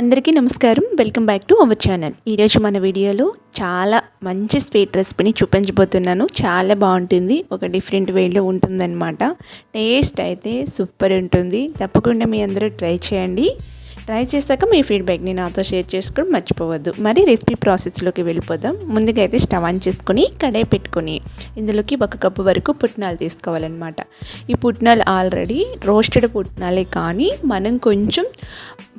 అందరికీ నమస్కారం. Welcome back to our channel. ఈరోజు మన వీడియోలో చాలా మంచి స్వీట్ రెసిపీని చూపించబోతున్నాను. చాలా బాగుంటుంది. ఒక డిఫరెంట్ వేలో ఉంటుందన్నమాట. టేస్ట్ అయితే సూపర్ ఉంటుంది. తప్పకుండా మీ అందరూ ట్రై చేయండి. ట్రై చేశాక మీ ఫీడ్బ్యాక్ని నాతో షేర్ చేసుకోవడం మర్చిపోవద్దు. మరి రెసిపీ ప్రాసెస్లోకి వెళ్ళిపోదాం. ముందుగా అయితే స్టవ్ ఆన్ చేసుకొని కడాయి పెట్టుకొని ఇందులోకి ఒక కప్పు వరకు పుట్నాలు తీసుకోవాలన్నమాట. ఈ పుట్నాలు ఆల్రెడీ రోస్టెడ్ పుట్నాలే కానీ మనం కొంచెం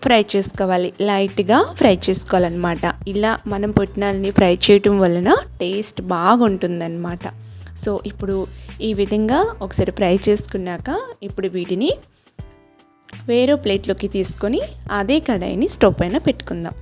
ఫ్రై చేసుకోవాలి. లైట్గా ఫ్రై చేసుకోవాలన్నమాట. ఇలా మనం పుట్నాలని ఫ్రై చేయటం వలన టేస్ట్ బాగుంటుందన్నమాట. సో ఇప్పుడు ఈ విధంగా ఒకసారి ఫ్రై చేసుకున్నాక ఇప్పుడు వీటిని వేరే ప్లేట్లోకి తీసుకొని అదే కడాయిని స్టవ్ పైన పెట్టుకుందాం.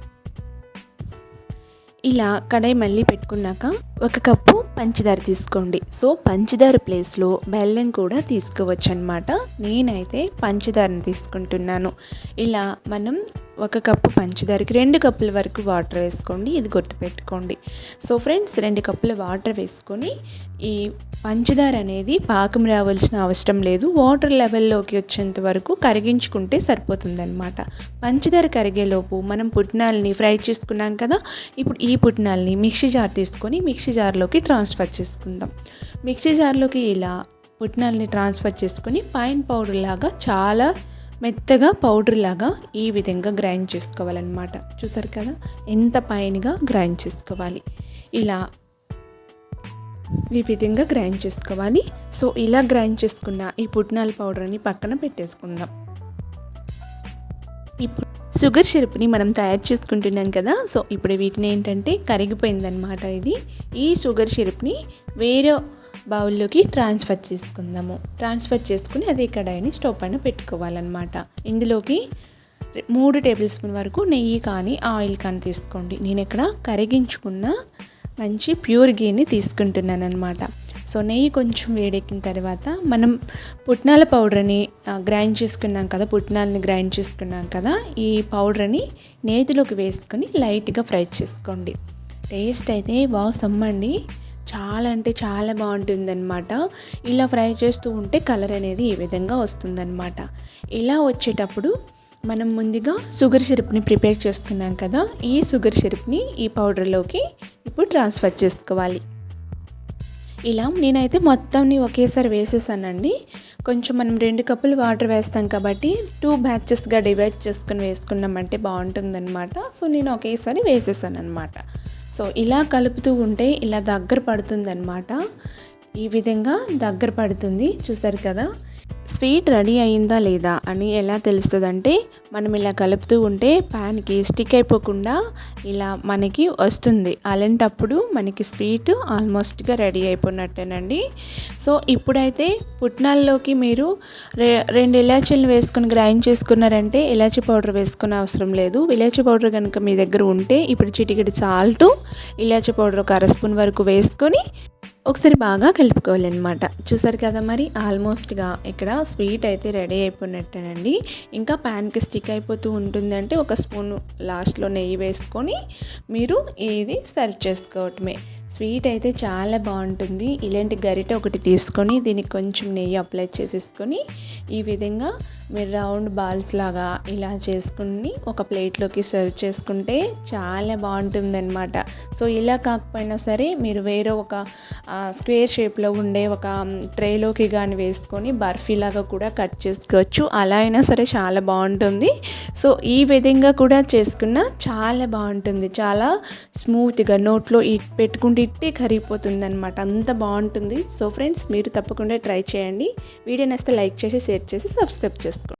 ఇలా కడాయి మళ్ళీ పెట్టుకున్నాక ఒక కప్పు పంచదార తీసుకోండి. సో పంచదార ప్లేస్లో బెల్లం కూడా తీసుకోవచ్చు అనమాట నేనైతే పంచదారని తీసుకుంటున్నాను. ఇలా మనం ఒక కప్పు పంచదారకి రెండు కప్పుల వరకు వాటర్ వేసుకోండి. ఇది గుర్తుపెట్టుకోండి. సో ఫ్రెండ్స్ రెండు కప్పుల వాటర్ వేసుకొని ఈ పంచదార అనేది పాకం రావాల్సిన అవసరం లేదు. వాటర్ లెవెల్లోకి వచ్చేంత వరకు కరిగించుకుంటే సరిపోతుందన్నమాట. పంచదార కరిగేలోపు మనం పుట్నాల్ని ఫ్రై చేసుకున్నాం కదా ఇప్పుడు ఈ పుట్నాల్ని మిక్సీ జార్ తీసుకొని మిక్సీ జార్లోకి ట్రాన్స్ఫర్ చేసుకుందాం. మిక్సీ జార్లోకి ఇలా పుట్నాల్ని ట్రాన్స్ఫర్ చేసుకొని పైన్ పౌడర్ లాగా చాలా మెత్తగా పౌడర్ లాగా ఈ విధంగా గ్రైండ్ చేసుకోవాలన్నమాట. చూసారు కదా? ఎంత పైనగా గ్రైండ్ చేసుకోవాలి. ఇలా ఈ విధంగా గ్రైండ్ చేసుకోవాలి. సో ఇలా గ్రైండ్ చేసుకున్న ఈ పుట్నాల పౌడర్ని పక్కన పెట్టేసుకుందాం. ఇప్పుడు షుగర్ సిరప్ని మనం తయారు చేసుకుంటున్నాం కదా? సో ఇప్పుడు వీటిని ఏంటంటే కరిగిపోయిందనమాట ఇది. ఈ షుగర్ సిరప్ని వేరే బౌల్లోకి ట్రాన్స్ఫర్ చేసుకుందాము. ట్రాన్స్ఫర్ చేసుకుని అదే కడాయిని స్టవ్ పైన పెట్టుకోవాలన్నమాట. ఇందులోకి మూడు టేబుల్ స్పూన్ వరకు నెయ్యి కానీ ఆయిల్ కానీ తీసుకోండి. నేను ఇక్కడ కరిగించుకున్న మంచి ప్యూర్ గీని తీసుకుంటున్నాను అనమాట సో నెయ్యి కొంచెం వేడెక్కిన తర్వాత మనం పుట్నాల పౌడర్ని గ్రైండ్ చేసుకున్నాం కదా పుట్నాలని గ్రైండ్ చేసుకున్నాం కదా ఈ పౌడర్ని నేతిలోకి వేసుకొని లైట్గా ఫ్రై చేసుకోండి. టేస్ట్ అయితే బాగా సమ్మండి చాలా అంటే చాలా బాగుంటుందన్నమాట. ఇలా ఫ్రై చేస్తూ ఉంటే కలర్ అనేది ఈ విధంగా వస్తుందన్నమాట. ఇలా వచ్చేటప్పుడు మనం ముందుగా షుగర్ సిరప్ని ప్రిపేర్ చేసుకున్నాం కదా ఈ షుగర్ సిరప్ని ఈ పౌడర్లోకి ఇప్పుడు ట్రాన్స్ఫర్ చేసుకోవాలి. ఇలా నేనైతే మొత్తంని ఒకేసారి వేసేసానండి. కొంచెం మనం రెండు కప్పులు వాటర్ వేస్తాం కాబట్టి టూ బ్యాచెస్గా డివైడ్ చేసుకుని వేసుకున్నామంటే బాగుంటుందన్నమాట. సో నేను ఒకేసారి వేసేసాను అనమాట సో ఇలా కలుపుతూ ఉంటే ఇలా దగ్గర పడుతుందన్నమాట. ఈ విధంగా దగ్గర పడుతుంది. చూసారు కదా? స్వీట్ రెడీ అయిందా లేదా అని ఎలా తెలుస్తుందంటే మనం ఇలా కలుపుతూ ఉంటే ప్యాన్కి స్టిక్ అయిపోకుండా ఇలా మనకి వస్తుంది. అలాంటప్పుడు మనకి స్వీట్ ఆల్మోస్ట్గా రెడీ అయిపోయినట్టేనండి. సో ఇప్పుడైతే పుట్నాల్లోకి మీరు రె రెండు ఇలాచీలు వేసుకొని గ్రైండ్ చేసుకున్నారంటే ఇలాచీ పౌడర్ వేసుకునే అవసరం లేదు. ఇలాచి పౌడర్ కనుక మీ దగ్గర ఉంటే ఇప్పుడు చిటికెడి సాల్ట్ ఇలాచీ పౌడర్ ఒక అర స్పూన్ వరకు వేసుకొని ఒకసారి బాగా కలుపుకోవాలన్నమాట. చూసారు కదా మరి ఆల్మోస్ట్గా ఇక్కడ స్వీట్ అయితే రెడీ అయిపోయినట్టేనండి. ఇంకా ప్యాన్కి స్టిక్ అయిపోతూ ఉంటుందంటే ఒక స్పూన్ లాస్ట్లో నెయ్యి వేసుకొని మీరు ఇది సర్వ్ చేసుకోవటమే. స్వీట్ అయితే చాలా బాగుంటుంది. ఇలాంటి గరిట ఒకటి తీసుకొని దీనికి కొంచెం నెయ్యి అప్లై చేసేసుకొని ఈ విధంగా మీరు రౌండ్ బాల్స్ లాగా ఇలా చేసుకుని ఒక ప్లేట్లోకి సర్వ్ చేసుకుంటే చాలా బాగుంటుందన్నమాట. సో ఇలా కాకపోయినా సరే మీరు వేరే ఒక స్క్వేర్ షేప్లో ఉండే ఒక ట్రేలోకి కానీ వేసుకొని బర్ఫీ లాగా కూడా కట్ చేసుకోవచ్చు. అలా అయినా సరే చాలా బాగుంటుంది. సో ఈ విధంగా కూడా చేసుకున్న చాలా బాగుంటుంది. చాలా స్మూత్గా నోట్లో ఇట్ పెట్టుకుంటే ఇట్టే కరిగిపోతుంది అనమాట అంత బాగుంటుంది. సో ఫ్రెండ్స్ మీరు తప్పకుండా ట్రై చేయండి. వీడియో నచ్చితే లైక్ చేసి షేర్ చేసి సబ్స్క్రైబ్ చేసుకోండి.